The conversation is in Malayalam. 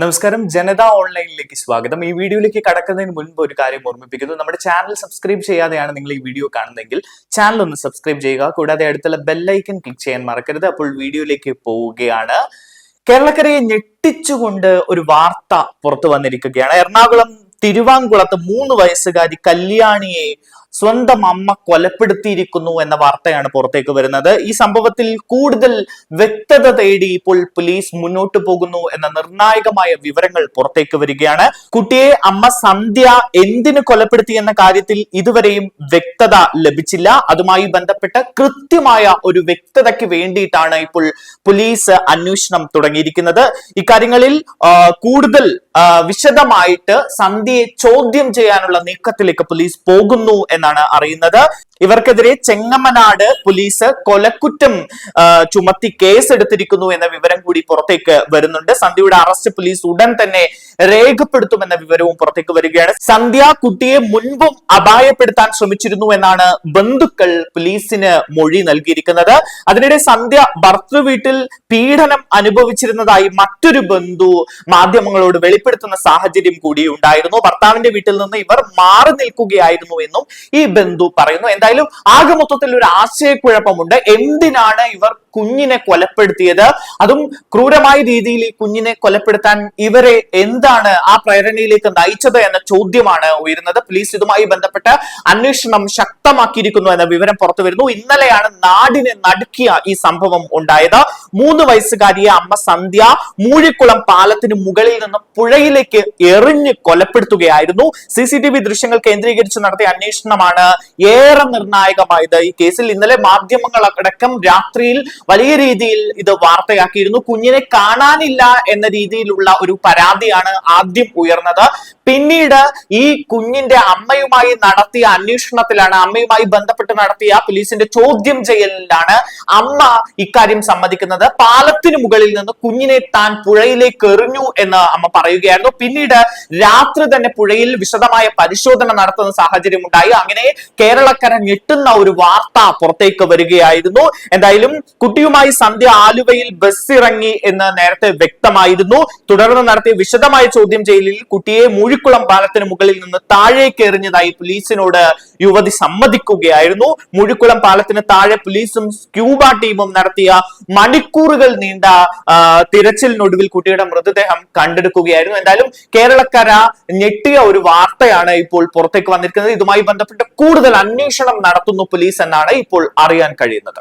നമസ്കാരം. ജനത ഓൺലൈനിലേക്ക് സ്വാഗതം. ഈ വീഡിയോയിലേക്ക് കടക്കുന്നതിന് മുൻപ് ഒരു കാര്യം ഓർമ്മിപ്പിക്കുന്നു. നമ്മുടെ ചാനൽ സബ്സ്ക്രൈബ് ചെയ്യാതെയാണ് നിങ്ങൾ ഈ വീഡിയോ കാണുന്നതെങ്കിൽ ചാനൽ ഒന്ന് സബ്സ്ക്രൈബ് ചെയ്യുക. കൂടാതെ അടുത്തുള്ള ബെല്ലൈക്കൺ ക്ലിക്ക് ചെയ്യാൻ മറക്കരുത്. അപ്പോൾ വീഡിയോയിലേക്ക് പോവുകയാണ്. കേരളക്കരയെ ഞെട്ടിച്ചുകൊണ്ട് ഒരു വാർത്ത പുറത്തു വന്നിരിക്കുകയാണ്. എറണാകുളം തിരുവാങ്കുളത്ത് മൂന്ന് വയസ്സുകാരി കല്യാണിയെ സ്വന്തം അമ്മ കൊലപ്പെടുത്തിയിരിക്കുന്നു എന്ന വാർത്തയാണ് പുറത്തേക്ക് വരുന്നത്. ഈ സംഭവത്തിൽ കൂടുതൽ വ്യക്തത തേടി ഇപ്പോൾ പോലീസ് മുന്നോട്ട് പോകുന്നു എന്ന നിർണായകമായ വിവരങ്ങൾ പുറത്തേക്ക് വരികയാണ്. കുട്ടിയെ അമ്മ സന്ധ്യ എന്തിനു കൊലപ്പെടുത്തി എന്ന കാര്യത്തിൽ ഇതുവരെയും വ്യക്തത ലഭിച്ചില്ല. അതുമായി ബന്ധപ്പെട്ട കൃത്യമായ ഒരു വ്യക്തതയ്ക്ക് വേണ്ടിയിട്ടാണ് ഇപ്പോൾ പോലീസ് അന്വേഷണം തുടങ്ങിയിരിക്കുന്നത്. ഇക്കാര്യങ്ങളിൽ കൂടുതൽ വിശദമായിട്ട് സന്ധ്യയെ ചോദ്യം ചെയ്യാനുള്ള നീക്കത്തിലേക്ക് പോലീസ് പോകുന്നു എന്നാണ് അറിയുന്നത്. ഇവർക്കെതിരെ ചെങ്ങമ്മനാട് പോലീസ് കൊലക്കുറ്റം ചുമത്തി കേസ് എടുത്തിരിക്കുന്നു എന്ന വിവരം കൂടി പുറത്തേക്ക് വരുന്നുണ്ട്. സന്ധ്യയുടെ അറസ്റ്റ് പോലീസ് ഉടൻ തന്നെ രേഖപ്പെടുത്തുമെന്ന വിവരവും പുറത്തേക്ക് വരികയാണ്. സന്ധ്യ കുട്ടിയെ മുൻപും അപായപ്പെടുത്താൻ ശ്രമിച്ചിരുന്നു എന്നാണ് ബന്ധുക്കൾ പോലീസിന് മൊഴി നൽകിയിരിക്കുന്നത്. അതിനിടെ സന്ധ്യ ഭർത്തൃ വീട്ടിൽ പീഡനം അനുഭവിച്ചിരുന്നതായി മറ്റൊരു ബന്ധു മാധ്യമങ്ങളോട് വെളിപ്പെടുത്തുന്ന സാഹചര്യം കൂടി ഉണ്ടായിരുന്നു. ഭർത്താവിന്റെ വീട്ടിൽ നിന്ന് ഇവർ മാറി നിൽക്കുകയായിരുന്നു എന്നും ഈ ബന്ധു പറയുന്നു. എന്തായാലും ആകെ മൊത്തത്തിൽ ഒരു ആശയക്കുഴപ്പമുണ്ട്. എന്തിനാണ് ഇവർ കുഞ്ഞിനെ കൊലപ്പെടുത്തിയത്? അതും ക്രൂരമായ രീതിയിൽ ഈ കുഞ്ഞിനെ കൊലപ്പെടുത്താൻ ഇവരെ എന്താണ് ആ പ്രേരണയിലേക്ക് നയിച്ചത് എന്ന ചോദ്യമാണ് ഉയരുന്നത്. പോലീസ് ഇതുമായി ബന്ധപ്പെട്ട് അന്വേഷണം ശക്തമാക്കിയിരിക്കുന്നു എന്ന വിവരം പുറത്തു വരുന്നു. ഇന്നലെയാണ് നാടിനെ നടുക്കിയ ഈ സംഭവം ഉണ്ടായത്. മൂന്ന് വയസ്സുകാരിയെ അമ്മ സന്ധ്യ മൂഴിക്കുളം പാലത്തിന് മുകളിൽ നിന്ന് പുഴയിലേക്ക് എറിഞ്ഞ് കൊലപ്പെടുത്തുകയായിരുന്നു. സി ദൃശ്യങ്ങൾ കേന്ദ്രീകരിച്ച് നടത്തിയ അന്വേഷണമാണ് ഏറെ നിർണായകമായത് ഈ കേസിൽ ഇന്നലെ മാധ്യമങ്ങൾ അടക്കം രാത്രിയിൽ വലിയ രീതിയിൽ ഇത് വാർത്തയാക്കിയിരുന്നു. കുഞ്ഞിനെ കാണാനില്ല എന്ന രീതിയിലുള്ള ഒരു പരാതിയാണ് ആദ്യം ഉയർന്നത്. പിന്നീട് ഈ കുഞ്ഞിന്റെ അമ്മയുമായി നടത്തിയ അന്വേഷണത്തിലാണ് അമ്മയുമായി ബന്ധപ്പെട്ട് നടത്തിയ പോലീസിന്റെ ചോദ്യം ചെയ്യലിലാണ് അമ്മ ഇക്കാര്യം സമ്മതിക്കുന്നത്. പാലത്തിന് മുകളിൽ നിന്ന് കുഞ്ഞിനെ താൻ പുഴയിലേക്ക് എറിഞ്ഞു എന്ന് അമ്മ പറയുകയായിരുന്നു. പിന്നീട് രാത്രി തന്നെ പുഴയിൽ വിശദമായ പരിശോധന നടത്തുന്ന സാഹചര്യം ഉണ്ടായി അങ്ങനെ കേരളക്കര ഞെട്ടുന്ന ഒരു വാർത്ത പുറത്തേക്ക് വരികയായിരുന്നു. എന്തായാലും കുട്ടിയുമായി സന്ധ്യ ആലുവയിൽ ബസ് ഇറങ്ങി എന്ന് നേരത്തെ വ്യക്തമായിരുന്നു. തുടർന്ന് നടത്തിയ വിശദമായ ചോദ്യം ചെയ്യലിൽ കുട്ടിയെ മൂഴിക്കുളം പാലത്തിന് മുകളിൽ നിന്ന് താഴേക്ക് എറിഞ്ഞതായി പോലീസിനോട് യുവതി സമ്മതിക്കുകയായിരുന്നു. മുഴിക്കുളം പാലത്തിന് താഴെ പോലീസും സ്ക്യൂബ ടീമും നടത്തിയ മണിക്കൂറുകൾ നീണ്ട തിരച്ചിലിനൊടുവിൽ കുട്ടിയുടെ മൃതദേഹം കണ്ടെടുക്കുകയായിരുന്നു. എന്തായാലും കേരളക്കര ഞെട്ടിയ ഒരു വാർത്തയാണ് ഇപ്പോൾ പുറത്തേക്ക് വന്നിരിക്കുന്നത്. ഇതുമായി ബന്ധപ്പെട്ട് കൂടുതൽ അന്വേഷണം നടത്തുന്നു പോലീസ് എന്നാണ് ഇപ്പോൾ അറിയാൻ കഴിയുന്നത്.